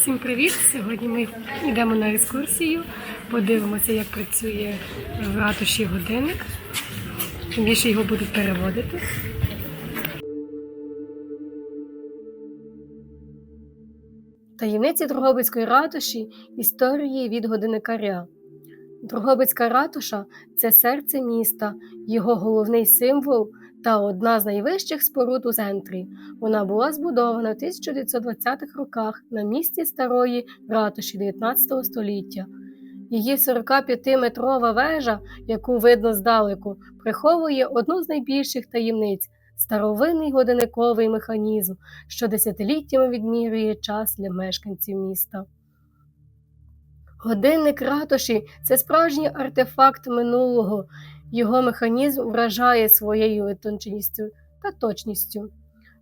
Всім привіт! Сьогодні ми йдемо на екскурсію, подивимося, як працює в ратуші годинник. Більше його будуть переводити. Таємниці Дрогобицької ратуші історії від годинникаря. Дрогобицька ратуша це серце міста, його головний символ та одна з найвищих споруд у центрі. Вона була збудована в 1920-х роках на місці старої ратуші 19 століття. Її 45-метрова вежа, яку видно здалеку, приховує одну з найбільших таємниць старовинний годинниковий механізм, що десятиліттями відмірює час для мешканців міста. Годинник ратуші це справжній артефакт минулого. Його механізм вражає своєю витонченістю та точністю.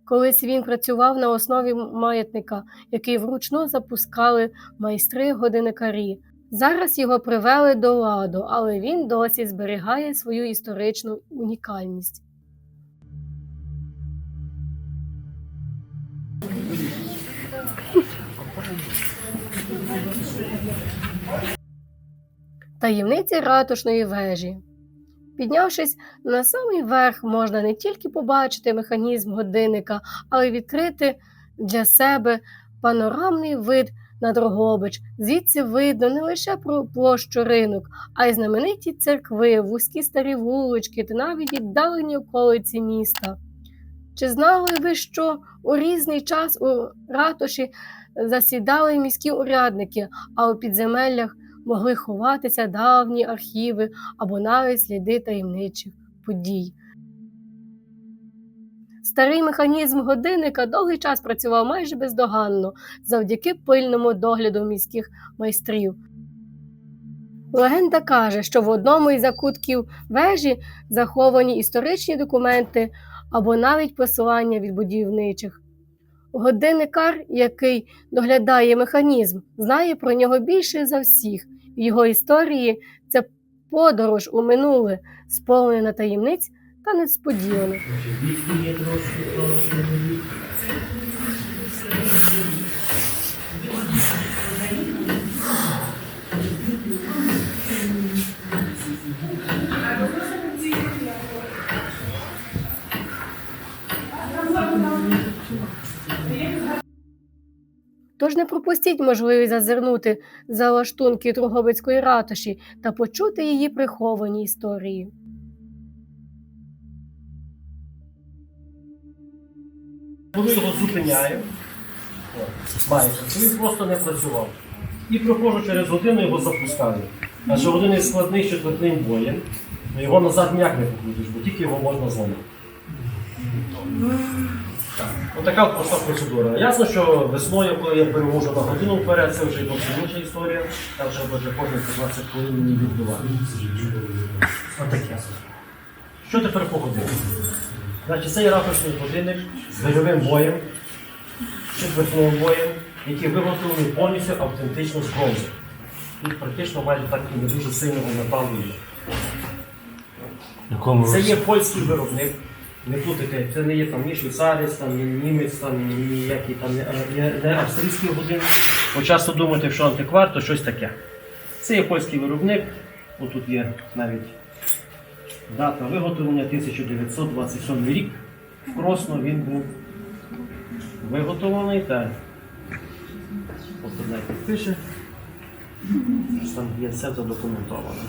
Колись він працював на основі маятника, який вручну запускали майстри-годинникарі. Зараз його привели до ладу, але він досі зберігає свою історичну унікальність. Таємниці ратушної вежі. Піднявшись на самий верх, можна не тільки побачити механізм годинника, але й відкрити для себе панорамний вид на Дрогобич. Звідси видно не лише про площу ринок, а й знамениті церкви, вузькі старі вулички та навіть віддалені околиці міста. Чи знали ви, що у різний час у ратуші засідали міські урядники, а у підземеллях могли ховатися давні архіви або навіть сліди таємничих подій. Старий механізм годинника довгий час працював майже бездоганно завдяки пильному догляду міських майстрів. Легенда каже, що в одному із закутків вежі заховані історичні документи або навіть посилання від будівничих. Годинникар, який доглядає механізм, знає про нього більше за всіх. В його історії це подорож у минуле, сповнена таємниць та несподіванок. Тож не пропустіть можливість зазирнути за лаштунки Трогобицької ратуші та почути її приховані історії. Коли його зупиняю, майже, він просто не працював. І проходжу через годину його запускаю. Адже годинник складний з четвертним боєм, його назад ніяк не покрутиш, бо тільки його можна зламати. Отака от проста процедура. Ясно, що весною, коли я перевожу на годину вперед, це вже зовсім інша історія. Там вже кожні 15 хвилин мені відбивати. Отаке. Що тепер по годині? Значить, це є ракушний годинник з бойовим боєм, четвертним боєм, який виготовлений повністю автентично з бронзи. Тут практично майже так і не дуже сильного металу Це є польський виробник. Не плутайте, це не є там ні швейцарець, там, ні німець, там, ні ніякий там не, не, не австрійський годин. Бо часто думаєте, що антиквар, то щось таке. Це є польський виробник. Отут є навіть дата виготовлення 1927 рік. В Кросно він був виготовлений. Та от навіть пише. Там є все задокументовано.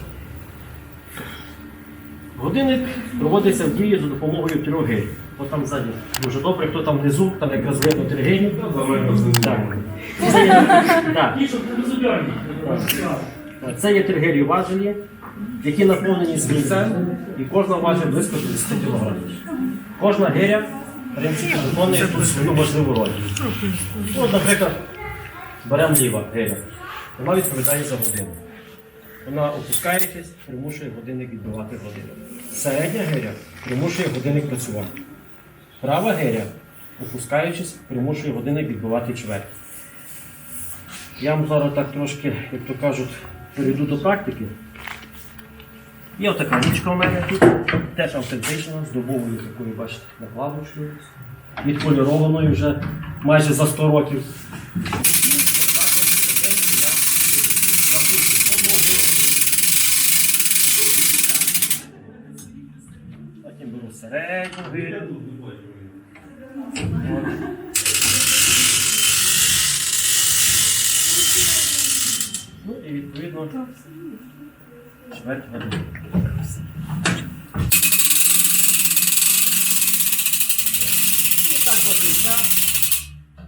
Годинник проводиться в дії за допомогою трьох гелів. От там ззаді дуже добре, хто там внизу, там якраз видно три гелі. Так. Це є, так. Так. Це є три гелі важелі, які наповнені змійцем, і кожна важить близько 30 кг. Кожна гиря, в принципі, виконує свою важливу роль. Ну, От, наприклад, беремо ліва гиря. Вона відповідає за годину. Вона опускаючись, примушує годинник відбивати годину. Середня гиря примушує годинник працювати. Права гиря, опускаючись, примушує годинник відбивати чверть. Я вам зараз так трошки, як то кажуть, перейду до практики. Є отака річка у мене тут, теж автентична, з добовою якою бачите, накладочкою, відполірованою вже майже за 100 років. Середню гирю. Ну і відповідно чверть. І так все.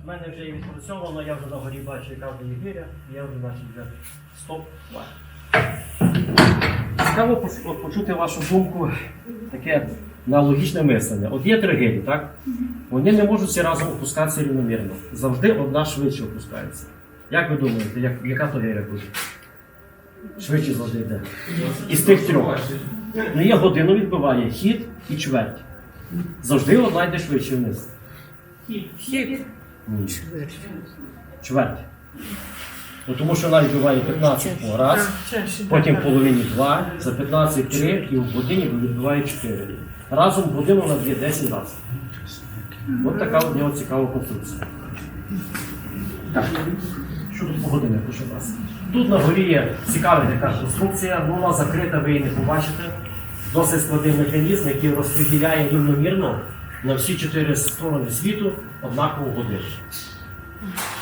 В мене вже і відпрацьовано, я вже на горі бачу, яка є гиря, і я вже значить вже стоп. Цікаво почути вашу думку, таке аналогічне мислення. От є три гирі, так? Вони не можуть всі разом опускатися рівномірно. Завжди одна швидше опускається. Як ви думаєте, як, яка то буде? Швидше завжди йде. Із тих трьох. Ну є годину відбиває хід і чверть. Завжди одна йде швидше вниз. Хід. Ні. Чверть. Ну, тому що вона відбиває 15 по раз, потім в половині 2, за 15 3 і в годині відбиває 4. Разом годину вона б'є 10 разів. Ось така от нього цікава конструкція. Так, що тут по годиннику що у нас? Тут на горі є цікава така конструкція, ну, вона закрита, ви її не побачите. Досить складний механізм, який розподіляє рівномірно на всі чотири сторони світу однакову годину.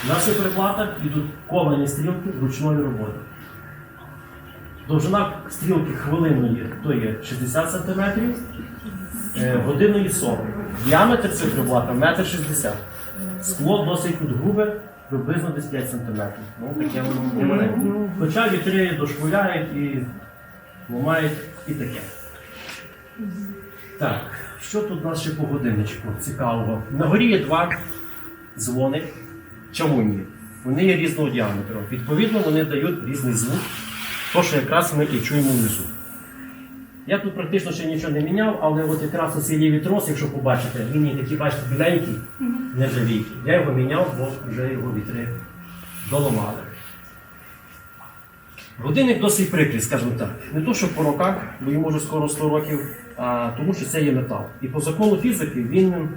На цих приплатах йдуть ковані стрілки ручної роботи. Довжина стрілки хвилинної то є 60 см, е, годинної 40. Діаметр цих приплата 1,60 м. Скло досить грубе, приблизно десь 5 см. Ну, таке воно маленьке. Хоча вітри дошкуляють і ламають і таке. Так, що тут у нас ще по годинничку цікавого? На горі є два дзвони чавунні. Вони є різного діаметру. Відповідно, вони дають різний звук, то, що якраз ми і чуємо внизу. Я тут практично ще нічого не міняв, але от якраз оцей лівий трос, якщо побачите, він є такий, бачите, біленький, нержавійкий. Я його міняв, бо вже його вітри доламали. Годинник досить прикрий, скажімо так. Не то, що по роках, бо йому вже скоро 100 років, а тому, що це є метал. І по закону фізики він,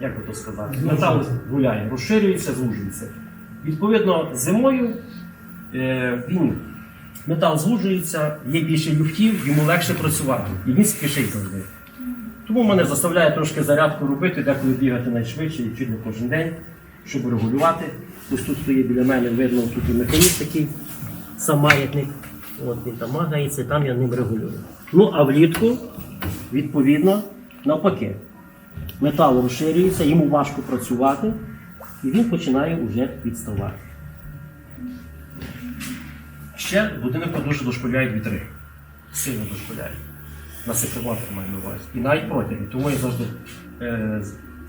як би то сказати, метал гуляє, розширюється, звужується. Відповідно, зимою е, він, метал звужується, є більше люфтів, йому легше працювати. І він спішить завжди. Тому мене заставляє трошки зарядку робити, деколи бігати найшвидше і чуть не кожен день, щоб регулювати. Ось тут стоїть біля мене, видно, тут і механізм такий, сам маятник. От він там магається, там я ним регулюю. Ну а влітку, відповідно, навпаки. Метал розширюється, йому важко працювати, і він починає вже відставати. Ще будинку дуже дошкуляють вітри. Сильно дошкуляють. На секретар маю на увазі. І навіть протяги. Тому я завжди е,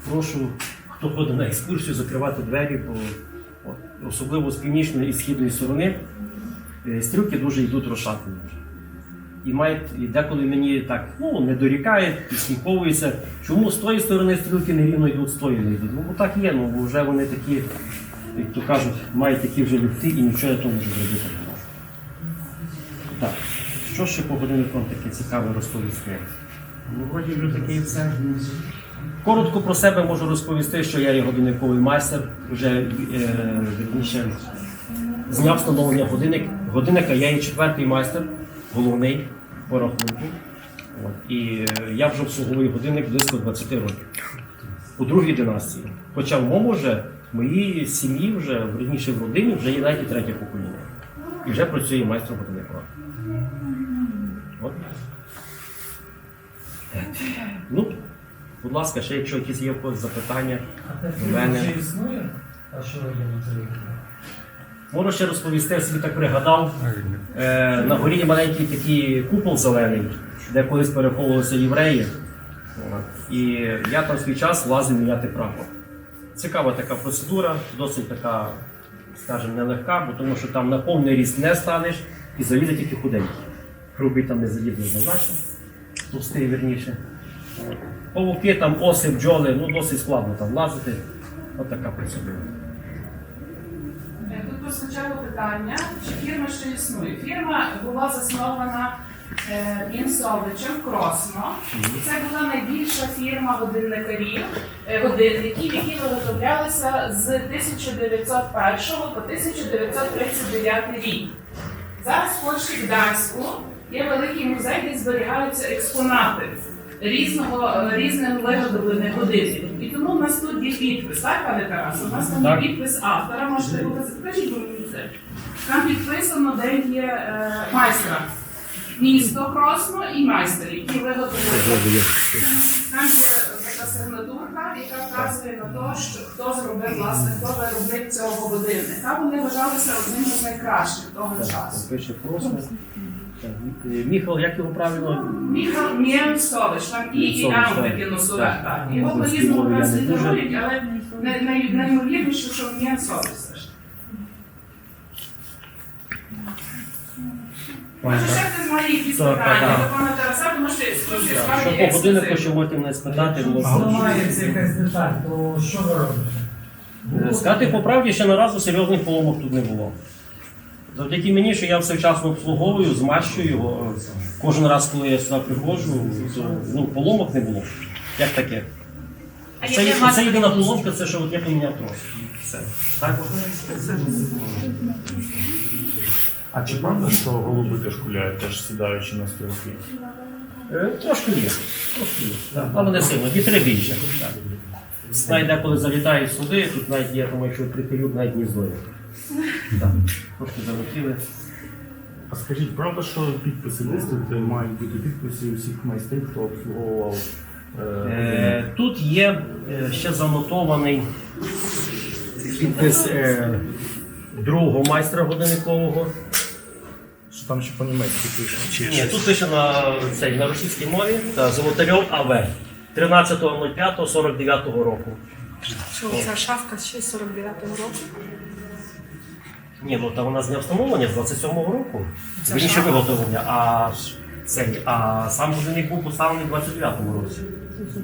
прошу, хто ходить на екскурсію, закривати двері, бо от, особливо з північної і східної сторони е, стрілки дуже йдуть розшатані. І мають, і деколи мені так ну, не дорікають, підслуховуються, чому з тої сторони стрілки нерівно йдуть, з тої не йдуть. Ну бо так є, ну бо вже вони такі, як то кажуть, мають такі вже люфти і нічого я тому зробити не. Так, що ще по годинникам таке цікаве розповісти? Ну, вроді вже таке і все. Коротко про себе можу розповісти, що я є годинниковий майстер, вже е, зняв встановлення годинник. Годинника я є четвертий майстер, головний по рахунку. От. І е, я вже обслуговую годинник близько 20 років. У другій династії. Хоча в моєму вже, в моїй сім'ї, вже, верніше в родині, вже є навіть третє покоління. І вже працює майстром годинникова. От. Ну, будь ласка, ще якщо якісь є в запитання до мене. Чи існує? А що є? Можу ще розповісти, я собі так пригадав. Е, на горі є маленький такий купол зелений, де колись переховувалися євреї. І я там свій час лазив міняти прапор. Цікава така процедура, досить така, скажімо, нелегка, бо тому що там на повний ріст не станеш і залізе тільки худенький. Грубий там не залізе однозначно, товстий вірніше. Павуки, там оси, бджоли, ну досить складно там лазити. От така процедура. Е, Тут прозвучало питання, чи фірма ще існує. Фірма була заснована е, Інсовичем Кросмо. Це була найбільша фірма годинникарів, е, годинників, які виготовлялися з 1901 по 1939 рік. Зараз в Польщі Гданську є великий музей, де зберігаються експонати різного е, різним виготовлених годинників. І тому в нас тут є підпис, так, пане Тарас? У нас там Так. є підпис автора, можете показати. Покажіть мені це. Там підписано, де є е, майстра. Місто Кросно і майстер, які виготовили. Там є така сигнатурка, яка вказує на те, що хто зробив власне, хто виробник цього годинника. Вони вважалися одним з найкращих того часу. Пише просто. Міхал, як його правильно? Міхал Мємсович, там і і Мємсович, М так. Його по-різному я нас літерують, але най- най- що Мємсович все ж. Може, ще хтось має якісь питання до пана Тараса, тому що екскурсія Що справді по годиннику, що можете мене спитати, А можна. якась деталь, то що ви робите? Е, Сказати по правді, ще наразу серйозних поломок тут не було. Завдяки мені, що я все вчасно обслуговую, змащую його. Кожен раз, коли я сюди приходжу, то, ну, поломок не було. Як таке? А Це, це єдина поломка, це що от я поміняв трос. Все. Так? А чи правда, що голуби теж гуляють, теж сідаючи на стрілки? Е, Трошки є. Трошки є. Але не сильно. Вітри більше. Так. Навіть деколи залітають сюди, тут навіть є, тому якщо прикрив, навіть гніздо є. Так. Трошки залетіли. А скажіть, правда, що підписи десь тут мають бути підписи усіх майстрів, хто обслуговував е, Е, Тут є е, ще занотований підпис е, другого майстра годинникового. що там ще по-німецьки пише? Чи Ні, тут пише на, цей, на російській мові та Золотарьов АВ 13.05.49 року. Що ця шафка ще з 49-го року? Ні, ну та вона з дня встановлення з 27-го року. Це Вірніше виготовлення, а цей, а сам годинник був поставлений в 29-му році.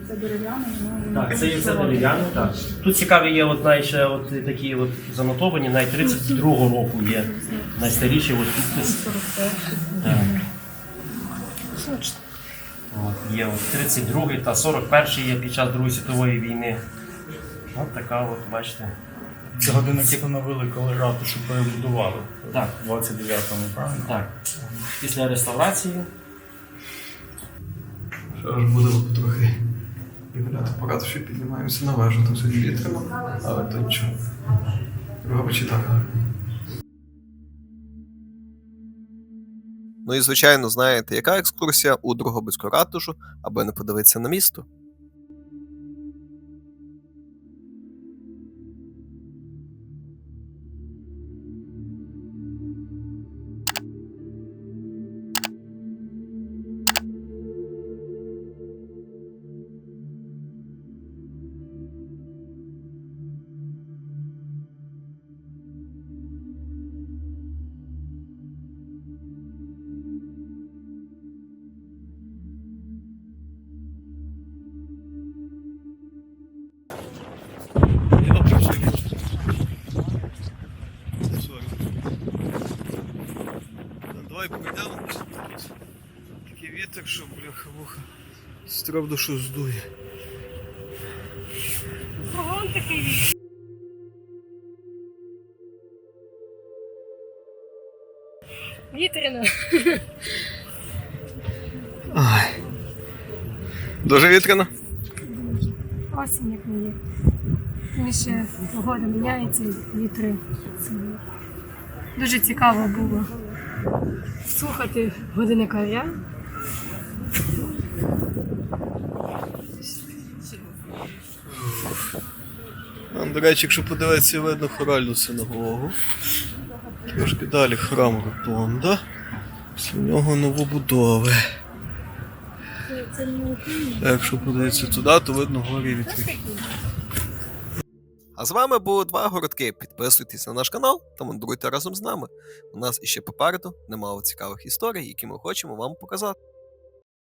Це дерев'яне, воно Так, це є все дерев'яне. Так. Тут цікаві є от, навіть ще от такі от занотовані, навіть 32-го року є найстаріший от підпис. Так. От, є от 32 та 41 й є під час Другої світової війни. От така от, бачите. Це годинник встановили, коли ратушу перебудували? Так. В 29-му, правильно? Так. Після реставрації. Що ж будемо потрохи гуляти по ратуші, піднімаємося на вежу, там сьогодні вітряно, але то нічого. Робочі так. Ну і звичайно, знаєте, яка екскурсія у Другобицьку ратушу, аби не подивитися на місто. Муха. Строб душу здує. Вітряно. Ай. Дуже вітряно. Осінь як не є. Більше погода міняється, і вітри. Дуже цікаво було слухати годинникаря. До речі, якщо подивитися, видно хоральну синагогу. Трошки далі храм Ротонда. Після нього новобудови. Якщо подивитися туди, то видно горі вітри. А з вами було два городки. Підписуйтесь на наш канал та мандруйте разом з нами. У нас іще попереду немало цікавих історій, які ми хочемо вам показати.